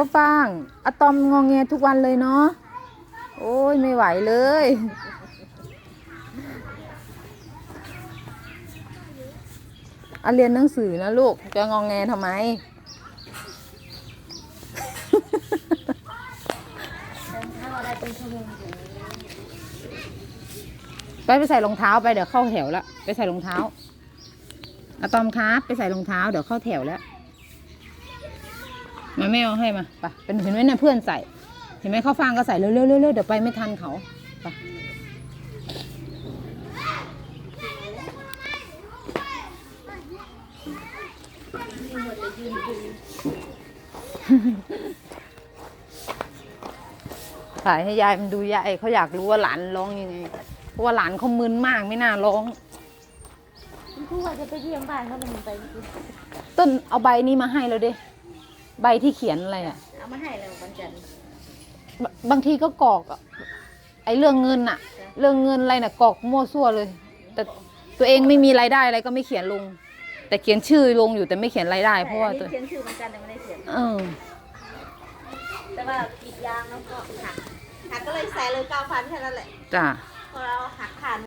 ก็ฟังอะตอมงองแงทุกวันเลยเนาะ โอ้ยไม่ไหวเลยอะเรียนหนังสือนะลูก จะงองแงทำไมไปไปไปใส่รองเท้าไปเดี๋ยวเข้าแถวแล้ว ไปใส่รองเท้าอะตอมครับ ไปใส่รองเท้าเดี๋ยวเข้าแถวแล้ว มาแม่เอาให้มาไปเป็นเห็นไหมเนี่ยเพื่อนใส่ เห็นไหมเขาฟังก็ใส่เร็วๆเร็วๆเดี๋ยวไปไม่ทันเขาไปถ่ายให้ยายมันดูยายเขาอยากรู้ว่าหลานร้องยังไง เพราะว่าหลานเขามึนมากไม่น่าร้องคุณครูว่าจะไปเยี่ยมบ้านเขาเป็นไปต้นเอาใบนี้มาให้เราดิ ใบที่เขียนอะไรอะ เอามาให้เราวันจันทร์บบางทีก็กรอกอะไอ้เรื่องเงินอะเรื่องเงินอะไรน่ะกรอกมั่วซั่วเลย แต่ตัวเองไม่มีรายได้อะไรก็ไม่เขียนลง แต่เขียนชื่อลงอยู่แต่ไม่เขียนรายได้ เพราะว่าแต่ตัวอันนี้เขียนชื่อวันจันทร์แต่ไม่ได้เขียน เออแต่ว่ากรีดยางแล้วก็หักหักก็เลยใส่เลยเก้าพันแค่นั้นแหละจ้ะ พอเราหักขาด